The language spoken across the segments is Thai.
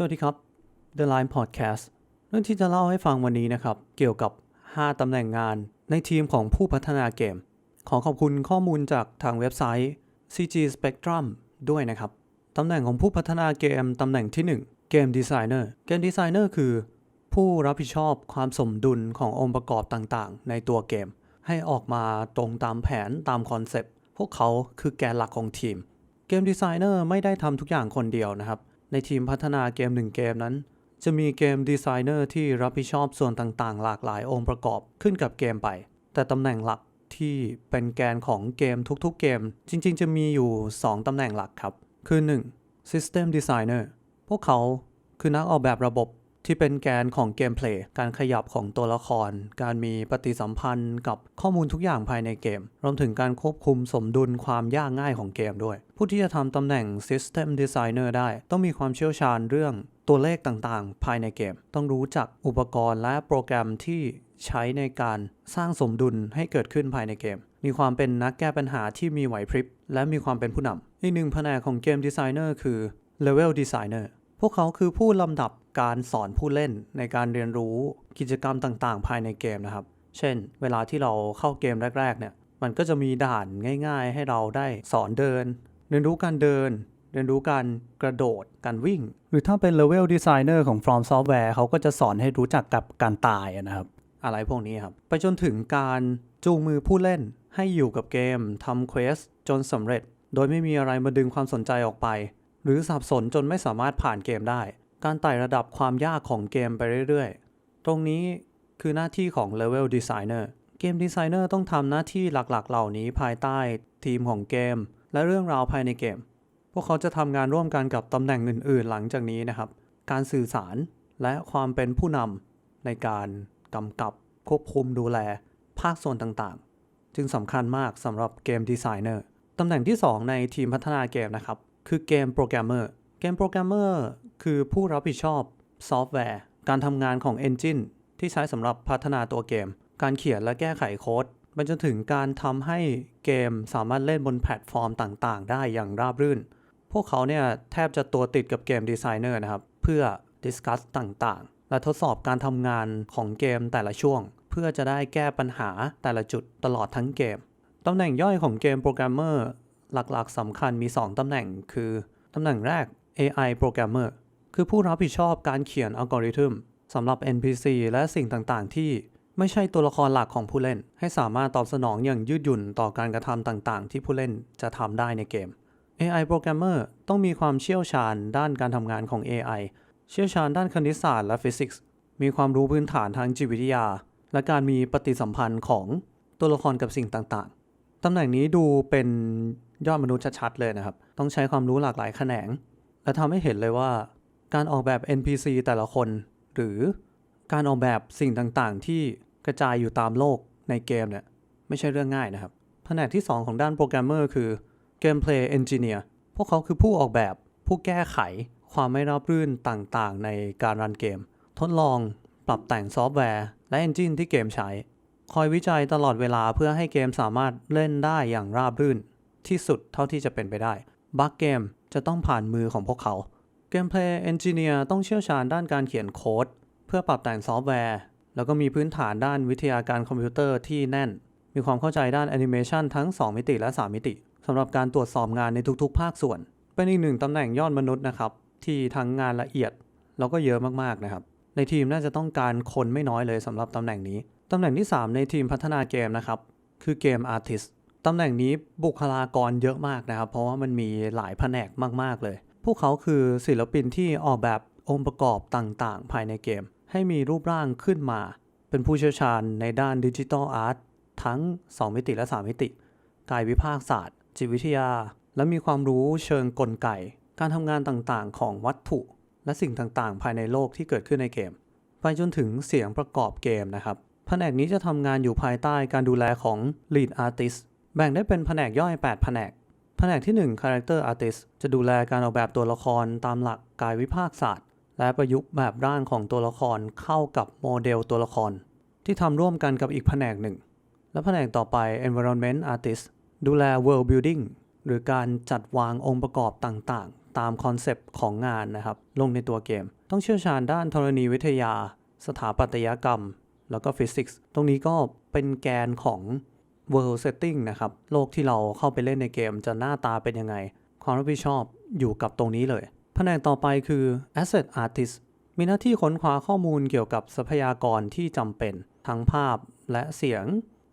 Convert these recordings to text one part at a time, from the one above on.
สวัสดีครับ The Line Podcast เรื่องที่จะเล่าให้ฟังวันนี้นะครับ เกี่ยวกับ 5 ตำแหน่งงานในทีมของผู้พัฒนาเกม ขอขอบคุณข้อมูลจากทางเว็บไซต์ CG Spectrum ด้วยนะครับ ตำแหน่งของผู้พัฒนาเกม ตำแหน่งที่1เกมดีไซเนอร์เกมดีไซเนอร์คือ ผู้รับผิดชอบความสมดุลขององค์ประกอบต่างๆ ในตัวเกม ให้ออกมาตรงตามแผนตามคอนเซปต์พวกเขาคือแกนหลักของทีมเกมดีไซเนอร์ไม่ได้ทำทุกอย่างคนเดียวนะครับ ในทีมพัฒนาเกมหนึ่งเกมนั้น จะมีเกมดีไซเนอร์ที่รับผิดชอบส่วนต่างๆ หลากหลายองค์ประกอบขึ้นกับเกมไป แต่ตำแหน่งหลักที่เป็นแกนของเกมทุกๆเกม จริงๆ จะมีอยู่ 2ตำแหน่งหลักครับ คือ 1. System Designer พวกเขาคือนักออกแบบระบบ ที่เป็นแกนของเกมเพลย์การขยับของตัวละคร การมีปฏิสัมพันธ์กับข้อมูลทุกอย่างภายในเกม รวมถึงการควบคุมสมดุลความยากง่ายของเกมด้วย ผู้ที่จะทำตำแหน่ง System Designer ได้ ต้องมีความเชี่ยวชาญเรื่องตัวเลขต่างๆ ภายในเกม ต้องรู้จักอุปกรณ์และโปรแกรมที่ใช้ในการสร้างสมดุลให้เกิดขึ้นภายในเกม มีความเป็นนักแก้ปัญหาที่มีไหวพริบ และมีความเป็นผู้นำอีกหนึ่งแผนกของเกมดีไซเนอร์คือ Level Designer พวกเขาคือผู้ลำดับการสอนผู้เล่นในการเรียนรู้กิจกรรมต่างๆ ภายในเกมนะครับ เช่น เวลาที่เราเข้าเกมแรกๆเนี่ย มันก็จะมีด่านง่าย ๆ ให้เราได้สอนเดิน เรียนรู้การเดิน เรียนรู้การกระโดด การวิ่ง หรือถ้าเป็น Level Designer ของ From Software เขาก็จะสอนให้รู้จักกับการตายนะครับ อะไรพวกนี้ครับ ไปจนถึงการจูงมือผู้เล่นให้อยู่กับเกมทำเควสจนสำเร็จ โดยไม่มีอะไรมาดึงความสนใจออกไป หรือสับสนจนไม่สามารถผ่านเกมได้ การไต่ระดับความยากของเกมไปเรื่อยๆ ตรงนี้คือหน้าที่ของ Level Designer เกมดีไซเนอร์ต้องทำหน้าที่หลักๆ เหล่านี้ภายใต้ทีมของเกม และเรื่องราวภายในเกม พวกเขาจะทำงานร่วมกันกับตำแหน่งอื่น ๆ หลังจากนี้นะครับ การสื่อสารและความเป็นผู้นำในการกำกับควบคุมดูแล ภาคส่วนต่างๆ จึงสำคัญมากสำหรับเกมดีไซเนอร์ตำแหน่งที่ 2 ในทีมพัฒนาเกมนะครับ คือเกมโปรแกรมเมอร์เกมโปรแกรมเมอร์คือผู้รับผิดชอบซอฟต์แวร์ การทำงานของ Engine ที่ใช้สำหรับพัฒนาตัวเกม การเขียนและแก้ไขโค้ดไปจนถึงการทำให้เกมสามารถเล่นบนแพลตฟอร์มต่างๆ ได้อย่างราบรื่น พวกเขาเนี่ยแทบจะตัวติดกับเกมดีไซเนอร์นะครับ เพื่อดิสคัสต่างๆ และทดสอบการทำงานของเกมแต่ละช่วง เพื่อจะได้แก้ปัญหาแต่ละจุดตลอดทั้งเกม ตำแหน่งย่อยของเกมโปรแกรมเมอร์ หลักๆสำคัญมี 2ตำแหน่ง คือตำแหน่งแรก AI Programmer คือผู้รับผิดชอบการเขียนอัลกอริทึมสำหรับ NPC และสิ่งต่างๆ ที่ไม่ใช่ตัวละครหลักของผู้เล่น ให้สามารถตอบสนองอย่างยืดหยุ่นต่อการกระทำต่างๆ ที่ผู้เล่นจะทำได้ในเกม AI Programmer ต้องมีความเชี่ยวชาญด้านการทำงานของ AI เชี่ยวชาญด้านคณิตศาสตร์และฟิสิกส์มีความรู้พื้นฐานทางจิตวิทยา และการมีปฏิสัมพันธ์ของตัวละครกับสิ่งต่างๆ ตำแหน่งนี้ดูเป็น ยอดมนุษย์ชัดๆเลยนะครับ ต้องใช้ความรู้หลากหลายแขนง และทำให้เห็นเลยว่า การออกแบบ NPC แต่ละคน หรือการออกแบบสิ่งต่างๆ ที่กระจายอยู่ตามโลกในเกมเนี่ยไม่ใช่เรื่องง่ายนะครับแผนกที่ 2 ของด้านโปรแกรมเมอร์คือ Gameplay Engineer พวกเขาคือผู้ออกแบบผู้แก้ไขความไม่ราบรื่นต่างๆ ในการรันเกม ทดลองปรับแต่งซอฟต์แวร์ และเอนจินที่เกมใช้ คอยวิจัยตลอดเวลาเพื่อให้เกมสามารถเล่นได้อย่างราบรื่น ที่สุดเท่าที่จะเป็นไปได้บั๊กเกมจะต้องผ่านมือของพวกเขา Gameplay Engineer ต้องเชี่ยวชาญด้านการเขียนโค้ด เพื่อปรับแต่งซอฟต์แวร์ แล้วก็มีพื้นฐานด้านวิทยาการคอมพิวเตอร์ที่แน่น มีความเข้าใจด้านแอนิเมชันทั้ง 2 มิติและ 3 มิติสำหรับการตรวจสอบงานในทุกๆ ภาคส่วน เป็นอีกหนึ่งตำแหน่งยอดมนุษย์นะครับ ที่ทั้งงานละเอียด แล้วก็เยอะมากๆนะครับ ในทีมน่าจะต้องการคนไม่น้อยเลยสำหรับตำแหน่งนี้ตำแหน่งที่ 3 ในทีมพัฒนาเกมนะครับคือเกมอาร์ติสต ตำแหน่งนี้บุคลากรเยอะมากนะครับ เพราะว่ามันมีหลายแผนกมาก ๆ เลย พวกเขาคือศิลปินที่ออกแบบองค์ประกอบต่างๆ ภายในเกม ให้มีรูปร่างขึ้นมา เป็นผู้เชี่ยวชาญในด้านดิจิทัลอาร์ตทั้ง 2 มิติและ 3 มิติ กายวิภาคศาสตร์ จิตวิทยา และมีความรู้เชิงกลไก การทำงานต่างๆ ของวัตถุ และสิ่งต่างๆ ภายในโลกที่เกิดขึ้นในเกม ไปจนถึงเสียงประกอบเกมนะครับแผนกนี้จะทำงานอยู่ภายใต้การดูแลของ Lead Artist แบ่งได้เป็นแผนกย่อย 8 แผนก แผนกที่ 1 Character Artist จะดูแลการออกแบบตัวละครตามหลักกายวิภาคศาสตร์ และประยุกต์แบบร่างของตัวละครเข้ากับโมเดลตัวละคร ที่ทำร่วมกันกับอีกแผนกหนึ่ง และแผนกต่อไป Environment Artist ดูแล World Building หรือการจัดวางองค์ประกอบต่างๆ ตามคอนเซปต์ของงานนะครับ ลงในตัวเกม ต้องเชี่ยวชาญด้านธรณีวิทยา สถาปัตยกรรม แล้วก็ฟิสิกส์ ตรงนี้ก็เป็นแกนของ world setting นะครับ โลกที่เราเข้าไปเล่นในเกมจะหน้าตาเป็นยังไง ความรับผิดชอบอยู่กับตรงนี้เลย แผนกต่อไปคือ asset artist มีหน้าที่ค้นคว้าข้อมูลเกี่ยวกับทรัพยากรที่จำเป็น ทั้งภาพและเสียง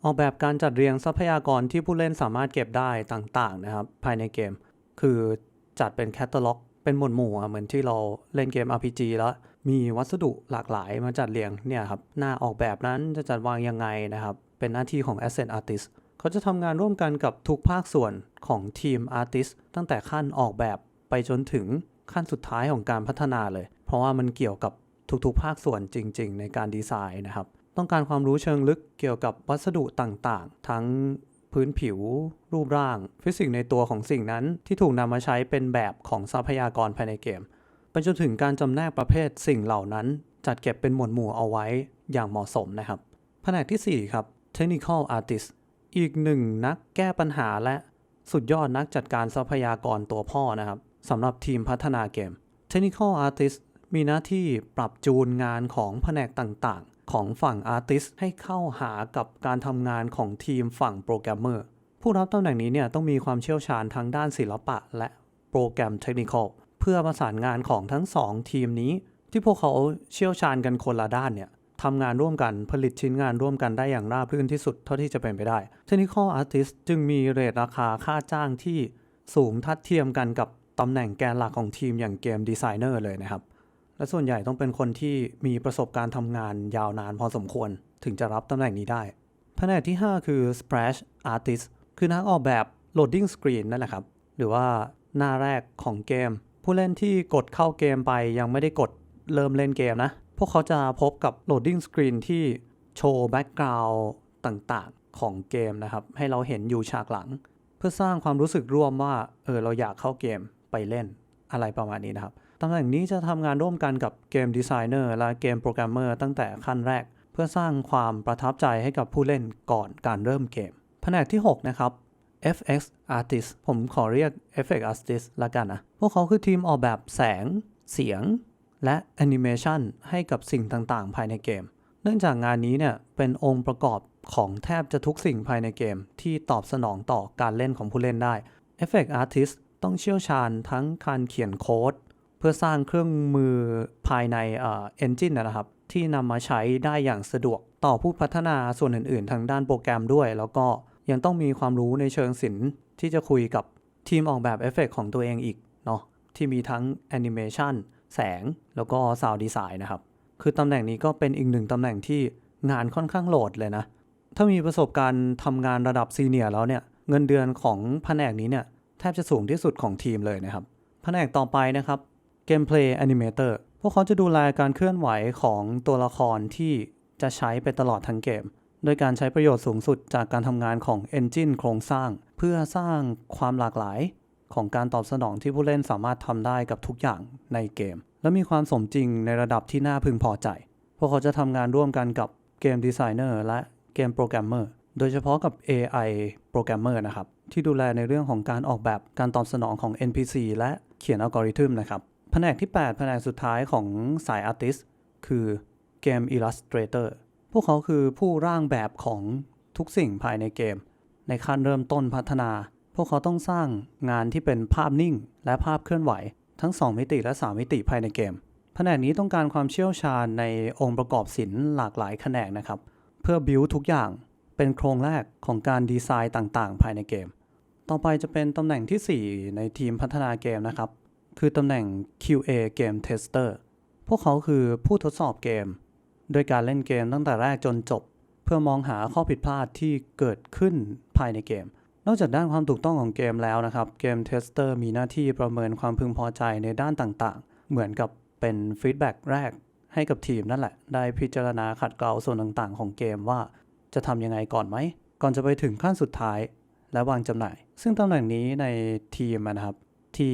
ออกแบบการจัดเรียงทรัพยากรที่ผู้เล่นสามารถเก็บได้ต่างๆนะครับ ภายในเกม คือจัดเป็นแคตตาล็อก เป็นหมวดหมู่ะเหมือนที่เราเล่นเกม RPG แล้วมีวัสดุหลากหลายมาจัดเรียงเนี่ยครับหน้าออกแบบนั้นจะจัดวางยังไงนะครับ เป็นหน้าที่ของ Asset Artist เขาจะทำงานร่วมกันกับทุกภาคส่วนของทีม Artist ตั้งแต่ขั้นออกแบบไปจนถึงขั้นสุดท้ายของการพัฒนาเลย เพราะว่ามันเกี่ยวกับทุกๆ ภาคส่วนจริง ๆ ในการดีไซน์นะครับ ต้องการความรู้เชิงลึกเกี่ยวกับวัสดุต่างๆ ทั้งพื้นผิว รูปร่าง ฟิสิกส์ในตัวของสิ่งนั้นที่ถูกนำมาใช้เป็นแบบของทรัพยากรภายในเกมไปจนถึงการจำแนกประเภทสิ่งเหล่านั้น จัดเก็บเป็นหมวดหมู่เอาไว้อย่างเหมาะสมนะครับ แผนกที่ 4 ครับ Technical Artist อีกหนึ่งนักแก้ปัญหาและสุดยอดนักจัดการทรัพยากรตัวพ่อนะครับสำหรับทีมพัฒนาเกม Technical Artist มีหน้าที่ปรับจูนงานของแผนกต่างๆ ของฝั่ง Artist ให้เข้าหากับการทำงานของทีมฝั่งโปรแกรมเมอร์ผู้รับตำแหน่งนี้เนี่ยต้องมีความเชี่ยวชาญทางด้านศิลปะ และโปรแกรมเทคนิคเพื่อประสานงานของทั้งสองทีมนี้ ที่พวกเขาเชี่ยวชาญกันคนละด้านเนี่ย ทำงานร่วมกันผลิตชิ้นงานร่วมกันได้อย่างราบรื่นที่สุดเท่าที่จะเป็นไปได้ Technical Artist จึงมีเรทราคาค่าจ้างที่สูงทัดเทียมกันกับตำแหน่งแกนหลักของทีมอย่างเกมดีไซเนอร์เลยนะครับ และส่วนใหญ่ต้องเป็นคนที่มีประสบการณ์ทำงานยาวนานพอสมควร ถึงจะรับตำแหน่งนี้ได้แผนกที่ 5 คือ Splash Artist คือนักออกแบบ Loading Screen นั่นแหละครับ หรือว่าหน้าแรกของเกม ผู้เล่นที่กดเข้าเกมไปยังไม่ได้กดเริ่มเล่นเกมนะ พวกเขาจะพบกับ Loading Screen ที่โชว์แบ็กกราวด์ต่างๆ ของเกมนะครับ ให้เราเห็นอยู่ฉากหลัง เพื่อสร้างความรู้สึกร่วมว่า เออ เราอยากเข้าเกมไปเล่นอะไรประมาณนี้นะครับ ตำแหน่งนี้จะทำงานร่วมกันกับเกมดีไซเนอร์และเกมโปรแกรมเมอร์ตั้งแต่ขั้นแรก เพื่อสร้างความประทับใจให้กับผู้เล่นก่อนการเริ่มเกม แผนกที่ 6 นะครับ FX Artist ผมขอเรียก FX Artist ละกันนะ พวกเขาคือทีมออกแบบแสง เสียง และแอนิเมชันให้กับสิ่งต่างๆ ภายในเกม เนื่องจากงานนี้เนี่ยเป็นองค์ประกอบของแทบจะทุกสิ่งภายในเกม ที่ตอบสนองต่อการเล่นของผู้เล่นได้ Effect Artist ต้องเชี่ยวชาญทั้งการเขียนโค้ด เพื่อสร้างเครื่องมือภายในเอ่อ engine นะครับ ที่นำมาใช้ได้อย่างสะดวกต่อผู้พัฒนาส่วนอื่นๆ ทางด้านโปรแกรมด้วย แล้วก็ยังต้องมีความรู้ในเชิงศิลป์ที่จะคุยกับทีมออกแบบเอฟเฟกของตัวเองอีกเนาะที่มีทั้งแอนิเมชัน แสงแล้วก็ซาวด์ดีไซน์นะครับ คือตำแหน่งนี้ก็เป็นอีกหนึ่งตำแหน่งที่งานค่อนข้างโหลดเลยนะ ถ้ามีประสบการณ์ทำงานระดับซีเนียร์แล้วเนี่ย เงินเดือนของแผนกนี้เนี่ย แทบจะสูงที่สุดของทีมเลยนะครับ แผนกต่อไปนะครับ Gameplay Animator พวกเขาจะดูแลการเคลื่อนไหวของตัวละครที่จะใช้ไปตลอดทั้งเกม โดยการใช้ประโยชน์สูงสุดจากการทำงานของ Engine โครงสร้าง เพื่อสร้างความหลากหลาย ของการตอบสนองที่ผู้เล่นสามารถทำได้กับทุกอย่างในเกม และมีความสมจริงในระดับที่น่าพึงพอใจ พวกเขาจะทำงานร่วมกันกับเกมดีไซเนอร์และเกมโปรแกรมเมอร์โดยเฉพาะกับ AI โปรแกรมเมอร์นะครับ ที่ดูแลในเรื่องของการออกแบบการตอบสนองของ NPC และเขียนอัลกอริทึมนะครับแผนกที่ 8 แผนกสุดท้ายของสาย Artist คือเกม Illustrator พวกเขาคือผู้ร่างแบบของทุกสิ่งภายในเกม ในขั้นเริ่มต้นพัฒนา พวกเขาต้องสร้างงานที่เป็นภาพนิ่ง และภาพเคลื่อนไหว ทั้ง 2 มิติและ 3 มิติภายในเกม แผนกนี้ต้องการความเชี่ยวชาญในองค์ประกอบศิลป์หลากหลายแขนงนะครับ เพื่อบิวทุกอย่างเป็นโครงแรกของการดีไซน์ต่างๆ ภายในเกม ต่อไปจะเป็นตำแหน่งที่ 4 ในทีมพัฒนาเกมนะครับ คือตำแหน่ง QA Game Tester พวกเขาคือผู้ทดสอบเกม โดยการเล่นเกมตั้งแต่แรกจนจบ เพื่อมองหาข้อผิดพลาดที่เกิดขึ้นภายในเกม นอกจากด้านความถูกต้องของเกมแล้วนะครับ เกมเทสเตอร์มีหน้าที่ประเมินความพึงพอใจในด้านต่างๆ เหมือนกับเป็นฟีดแบ็กแรกให้กับทีมนั่นแหละ ได้พิจารณาขัดเกลาส่วนต่างๆ ของเกมว่า จะทำยังไงก่อนไหม ก่อนจะไปถึงขั้นสุดท้าย และวางจำหน่าย ซึ่งตำแหน่งนี้ในทีมนะครับที่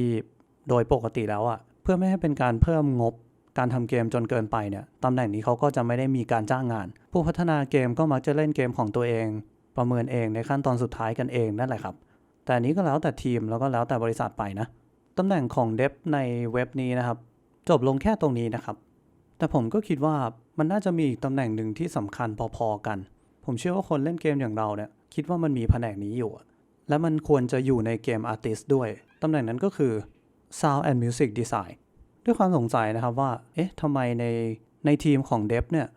โดยปกติแล้วอะเพื่อไม่ให้เป็นการเพิ่มงบการทำเกมจนเกินไปเนี่ยตำแหน่งนี้เขาก็จะไม่ได้มีการจ้างงาน ผู้พัฒนาเกมก็มักจะเล่นเกมของตัวเอง ประเมินเองในขั้นตอนสุดท้ายกันเองนั่นแหละครับ แต่นี้ก็แล้วแต่ทีมแล้วก็แล้วแต่บริษัทไปนะตำแหน่งของ Dev ในเว็บนี้นะครับ จบลงแค่ตรงนี้นะครับ แต่ผมก็คิดว่ามันน่าจะมีอีกตำแหน่งหนึ่งที่สำคัญพอๆกัน ผมเชื่อว่าคนเล่นเกมอย่างเราเนี่ยคิดว่ามันมีแผนกนี้อยู่ และมันควรจะอยู่ในเกม Artist ด้วย ตำแหน่งนั้นก็คือ Sound and Music Design ด้วยความสงสัยนะครับว่า เอ๊ะทำไมในในทีมของ Dev เนี่ย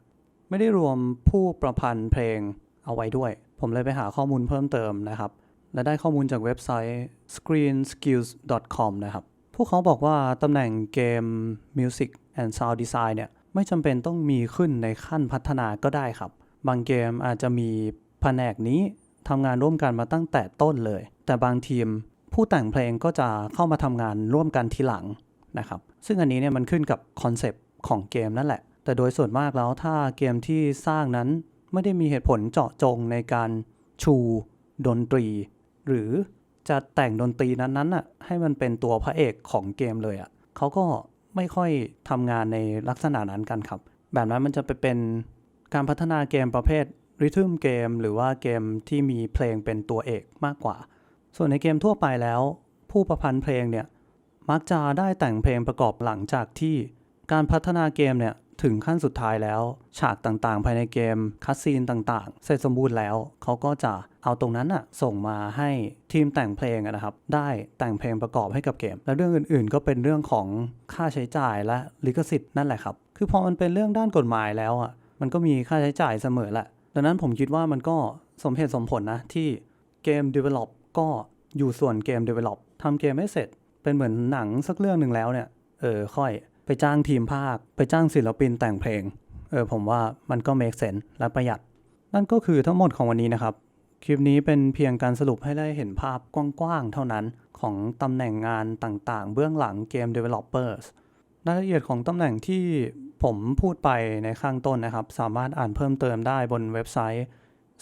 ไม่ได้รวมผู้ประพันธ์เพลงเอาไว้ด้วย ผมเลยไปหาข้อมูลเพิ่มเติมนะครับ และได้ข้อมูลจากเว็บไซต์ screenskills.com นะครับ พวกเขาบอกว่าตำแหน่งเกม Music and Sound Design เนี่ยไม่จำเป็นต้องมีขึ้นในขั้นพัฒนาก็ได้ครับ บางเกมอาจจะมีแผนกนี้ทำงานร่วมกันมาตั้งแต่ต้นเลย แต่บางทีมผู้แต่งเพลงก็จะเข้ามาทำงานร่วมกันทีหลังนะครับ ซึ่งอันนี้เนี่ยมันขึ้นกับคอนเซปต์ของเกมนั่นแหละ แต่โดยส่วนมากแล้วถ้าเกมที่สร้างนั้น ไม่ได้มีเหตุผลเจาะจงในการชูดนตรี หรือจะแต่งดนตรีนั้นๆน่ะให้มันเป็นตัวพระเอกของเกมเลยอะ่ะเขาก็ไม่ค่อยทำงานในลักษณะนั้นกันครับ แบบนั้นมันจะไปเป็นการพัฒนาเกมประเภทริทึมเกมหรือว่าเกมที่มีเพลงเป็นตัวเอกมากกว่า ส่วนในเกมทั่วไปแล้ว ผู้ประพันธ์เพลงเนี่ยมักจะได้แต่งเพลงประกอบหลังจากที่การพัฒนาเกมเนี่ย ถึงขั้นสุดท้ายแล้ว ฉากต่างๆ ภายในเกมคัสซีนต่างๆ เสร็จสมบูรณ์แล้ว เขาก็จะเอาตรงนั้นอะส่งมาให้ทีมแต่งเพลงนะครับ ได้แต่งเพลงประกอบให้กับเกม และเรื่องอื่นๆ ก็เป็นเรื่องของค่าใช้จ่ายและลิขสิทธิ์นั่นแหละครับ คือพอมันเป็นเรื่องด้านกฎหมายแล้วอะมันก็มีค่าใช้จ่ายเสมอแหละดังนั้นผมคิดว่ามันก็สมเหตุสมผลนะที่เกม develop ก็อยู่ส่วนเกม develop ทำเกมให้เสร็จ เป็นเหมือนหนังสักเรื่องหนึ่งแล้วเนี่ยเออค่อย ไปจ้างทีมภาค ไปจ้างศิลปินแต่งเพลง เออผมว่ามันก็ make sense และประหยัด นั่นก็คือทั้งหมดของวันนี้นะครับ คลิปนี้เป็นเพียงการสรุปให้ได้เห็นภาพกว้างๆเท่านั้นของตำแหน่งงานต่างๆ เบื้องหลังเกม developers รายละเอียดของตำแหน่งที่ผมพูดไปในข้างต้นนะครับ สามารถอ่านเพิ่มเติมได้บนเว็บไซต์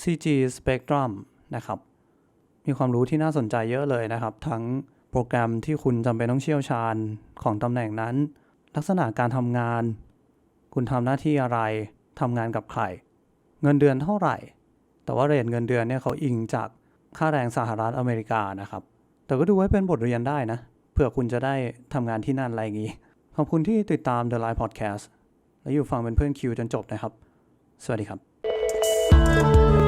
CG Spectrum นะครับ มีความรู้ที่น่าสนใจเยอะเลยนะครับ ทั้งโปรแกรมที่คุณจำเป็นต้องเชี่ยวชาญของตำแหน่งนั้น ลักษณะการทำงาน คุณทำหน้าที่อะไรทำงานกับใคร เงินเดือนเท่าไหร่ แต่ว่าเรทเงินเดือนเนี่ยเขาอิงจากค่าแรงสหรัฐอเมริกานะครับ แต่ก็ดูไว้เป็นบทเรียนได้นะ เผื่อคุณจะได้ทำงานที่นั่นอะไรอย่างนี้ ขอบคุณที่ติดตาม The Line Podcast และอยู่ฟังเป็นเพื่อนคิวจนจบนะครับ สวัสดีครับ